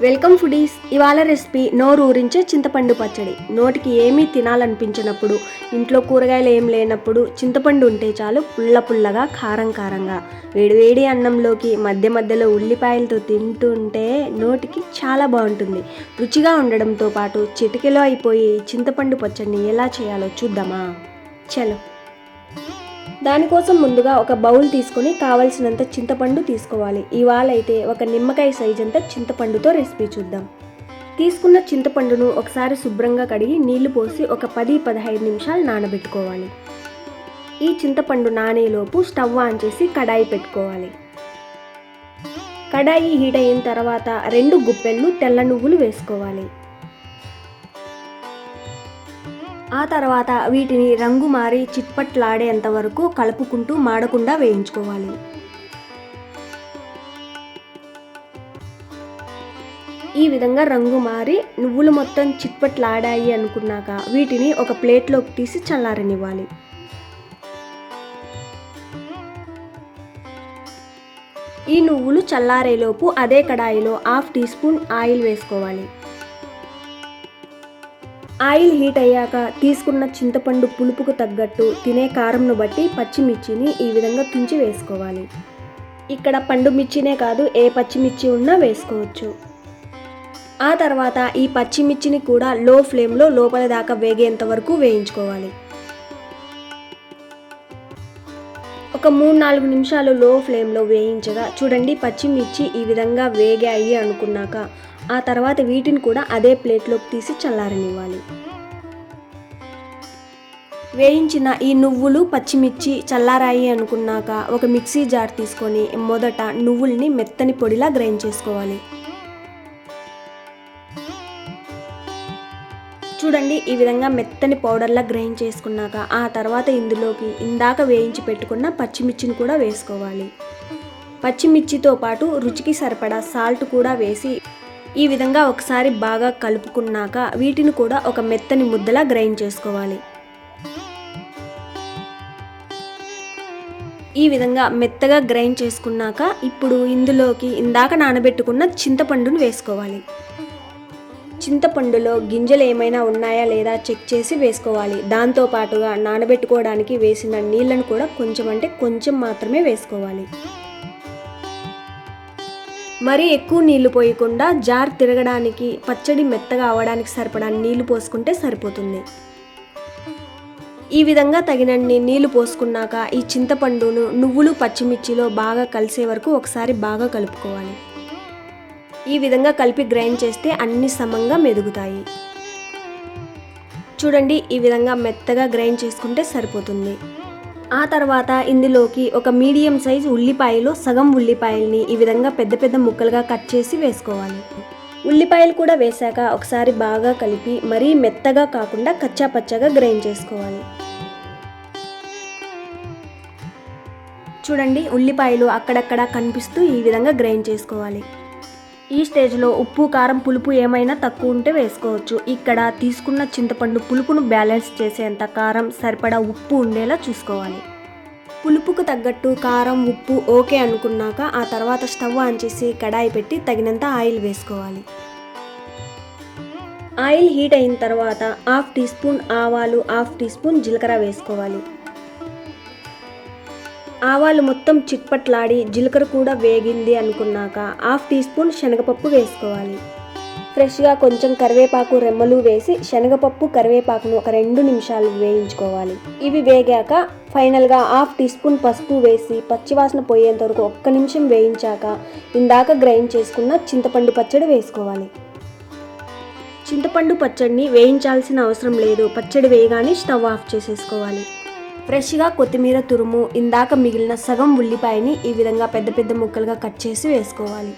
Welcome foodies. ఇవాళ recipe నోరు ఊరించే చింతపండు పచ్చడి. నోటికి ఏమీ తినాలనిపించినప్పుడు ఇంట్లో కూరగాయలు ఏం లేనప్పుడు చింతపండు ఉంటే చాలు పుల్ల పుల్లగా కారం కారంగా. వేడివేడి అన్నంలోకి మధ్య మధ్యలో ఉల్లిపాయలతో తింటుంటే నోటికి చాలా బాగుంటుంది. రుచిగా ఉండడంతో పాటు చిటికెలో అయిపోయి చింతపండు పచ్చడిని ఎలా చేయాలో చూద్దామా? చలో. దానికోసం ముందుగా ఒక బౌల్ తీసుకొని కావలసినంత చింతపండు తీసుకోవాలి. ఇవాళ అయితే ఒక నిమ్మకాయ సైజ్ అంత చింతపండుతో రెసిపీ చూద్దాం. తీసుకున్న చింతపండును ఒకసారి శుభ్రంగా కడిగి నీళ్ళు పోసి ఒక పది పదహైదు నిమిషాలు నానబెట్టుకోవాలి. ఈ చింతపండు నానేలోపు స్టవ్ ఆన్ చేసి కడాయి పెట్టుకోవాలి. కడాయి హీట్ అయిన తర్వాత రెండు గుప్పెళ్ళు తెల్ల నువ్వులు వేసుకోవాలి. ఆ తర్వాత వీటిని రంగు మారి చిట్పట్లాడేంత వరకు కలుపుకుంటూ మాడకుండా వేయించుకోవాలి. ఈ విధంగా రంగు మారి నువ్వులు మొత్తం చిట్పట్లాడాయి అనుకున్నాక వీటిని ఒక ప్లేట్లోకి తీసి చల్లారనివ్వాలి. ఈ నువ్వులు చల్లారేలోపు అదే కడాయిలో హాఫ్ టీ స్పూన్ ఆయిల్ వేసుకోవాలి. ఆయిల్ హీట్ అయ్యాక తీసుకున్న చింతపండు పులుపుకు తగ్గట్టు తినే కారంను బట్టి పచ్చిమిర్చిని ఈ విధంగా తుంచి వేసుకోవాలి. ఇక్కడ పండు మిర్చినే కాదు ఏ పచ్చిమిర్చి ఉన్నా వేసుకోవచ్చు. ఆ తర్వాత ఈ పచ్చిమిర్చిని కూడా లో ఫ్లేమ్లో లోపల దాకా వేగేంత వరకు వేయించుకోవాలి. ఒక మూడు నాలుగు నిమిషాలు లో ఫ్లేమ్లో వేయించగా చూడండి పచ్చిమిర్చి ఈ విధంగా వేగాయి అనుకున్నాక ఆ తర్వాత వీటిని కూడా అదే ప్లేట్లోకి తీసి చల్లారనివ్వాలి. వేయించిన ఈ నువ్వులు పచ్చిమిర్చి చల్లారాయి అనుకున్నాక ఒక మిక్సీ జార్ తీసుకొని మొదట నువ్వుల్ని మెత్తని పొడిలా గ్రైండ్ చేసుకోవాలి. చూడండి ఈ విధంగా మెత్తని పౌడర్లా గ్రైండ్ చేసుకున్నాక ఆ తర్వాత ఇందులోకి ఇందాక వేయించి పెట్టుకున్న పచ్చిమిర్చిని కూడా వేసుకోవాలి. పచ్చిమిర్చితో పాటు రుచికి సరిపడా సాల్ట్ కూడా వేసి ఈ విధంగా ఒకసారి బాగా కలుపుకున్నాక వీటిని కూడా ఒక మెత్తని ముద్దలా గ్రైండ్ చేసుకోవాలి. ఈ విధంగా మెత్తగా గ్రైండ్ చేసుకున్నాక ఇప్పుడు ఇందులోకి ఇందాక నానబెట్టుకున్న చింతపండును వేసుకోవాలి. చింతపండులో గింజలు ఏమైనా ఉన్నాయా లేదా చెక్ చేసి వేసుకోవాలి. దాంతో పాటుగా నానబెట్టుకోవడానికి వేసిన నీళ్ళను కూడా కొంచెం అంటే కొంచెం మాత్రమే వేసుకోవాలి. మరీ ఎక్కువ నీళ్ళు పోయకుండా జార్ తిరగడానికి పచ్చడి మెత్తగా అవడానికి సరిపడా నీళ్ళు పోసుకుంటే సరిపోతుంది. ఈ విధంగా తగినన్ని నీళ్ళు పోసుకున్నాక ఈ చింతపండును నువ్వులు పచ్చిమిర్చిలో బాగా కలిసే వరకు ఒకసారి బాగా కలుపుకోవాలి. ఈ విధంగా కలిపి గ్రైండ్ చేస్తే అన్ని సమంగా మెదుగుతాయి. చూడండి ఈ విధంగా మెత్తగా గ్రైండ్ చేసుకుంటే సరిపోతుంది. ఆ తర్వాత ఇందులోకి ఒక మీడియం సైజ్ ఉల్లిపాయలు సగం ఉల్లిపాయల్ని ఈ విధంగా పెద్ద పెద్ద ముక్కలుగా కట్ చేసి వేసుకోవాలి. ఉల్లిపాయలు కూడా వేశాక ఒకసారి బాగా కలిపి మరీ మెత్తగా కాకుండా కచ్చా పచ్చగా గ్రైండ్ చేసుకోవాలి. చూడండి ఉల్లిపాయలు అక్కడక్కడ కనిపిస్తూ ఈ విధంగా గ్రైండ్ చేసుకోవాలి. ఈ స్టేజ్లో ఉప్పు కారం పులుపు ఏమైనా తక్కువ ఉంటే వేసుకోవచ్చు. ఇక్కడ తీసుకున్న చింతపండు పులుపును బ్యాలెన్స్ చేసేంత కారం సరిపడా ఉప్పు ఉండేలా చూసుకోవాలి. పులుపుకు తగ్గట్టు కారం ఉప్పు ఓకే అనుకున్నాక ఆ తర్వాత స్టవ్ ఆన్ చేసి కడాయి పెట్టి తగినంత ఆయిల్ వేసుకోవాలి. ఆయిల్ హీట్ అయిన తర్వాత హాఫ్ టీ స్పూన్ ఆవాలు హాఫ్ టీ స్పూన్ జీలకర్ర వేసుకోవాలి. ఆవాలు మొత్తం చిట్పట్లాడి జీలకర్ర కూడా వేగింది అనుకున్నాక హాఫ్ టీ స్పూన్ శనగపప్పు వేసుకోవాలి. ఫ్రెష్గా కొంచెం కరివేపాకు రెమ్మలు వేసి శనగపప్పు కరివేపాకును ఒక రెండు నిమిషాలు వేయించుకోవాలి. ఇవి వేగాక ఫైనల్గా హాఫ్ టీ స్పూన్ పసుపు వేసి పచ్చివాసన పోయేంత వరకు ఒక్క నిమిషం వేయించాక ఇందాక గ్రైండ్ చేసుకున్న చింతపండు పచ్చడి వేసుకోవాలి. చింతపండు పచ్చడిని వేయించాల్సిన అవసరం లేదు. పచ్చడి వేయగానే స్టవ్ ఆఫ్ చేసేసుకోవాలి. ఫ్రెష్గా కొత్తిమీర తురుము ఇందాక మిగిలిన సగం ఉల్లిపాయని ఈ విధంగా పెద్ద పెద్ద ముక్కలుగా కట్ చేసి వేసుకోవాలి.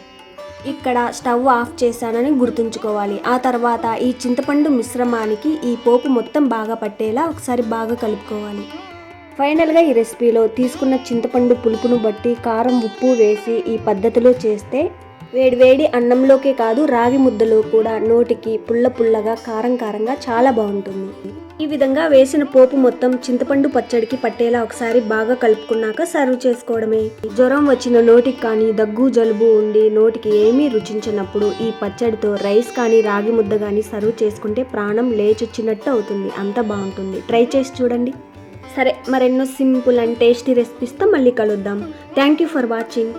ఇక్కడ స్టవ్ ఆఫ్ చేశానని గుర్తుంచుకోవాలి. ఆ తర్వాత ఈ చింతపండు మిశ్రమానికి ఈ పోపు మొత్తం బాగా పట్టేలా ఒకసారి బాగా కలుపుకోవాలి. ఫైనల్గా ఈ రెసిపీలో తీసుకున్న చింతపండు పులుపును బట్టి కారం ఉప్పు వేసి ఈ పద్ధతిలో చేస్తే వేడివేడి అన్నంలోకే కాదు రాగి ముద్దలో కూడా నోటికి పుల్ల పుల్లగా కారం కారంగా చాలా బాగుంటుంది. ఈ విధంగా వేసిన పోపు మొత్తం చింతపండు పచ్చడికి పట్టేలా ఒకసారి బాగా కలుపుకున్నాక సర్వ్ చేసుకోవడమే. జ్వరం వచ్చిన నోటికి కానీ దగ్గు జలుబు ఉండి నోటికి ఏమీ రుచించినప్పుడు ఈ పచ్చడితో రైస్ కానీ రాగి ముద్ద కానీ సర్వ్ చేసుకుంటే ప్రాణం లేచొచ్చినట్టు అవుతుంది. అంత బాగుంటుంది. ట్రై చేసి చూడండి. సరే మరెన్నో సింపుల్ అండ్ టేస్టీ రెసిపీస్తో మళ్ళీ కలుద్దాం. Thank you for watching.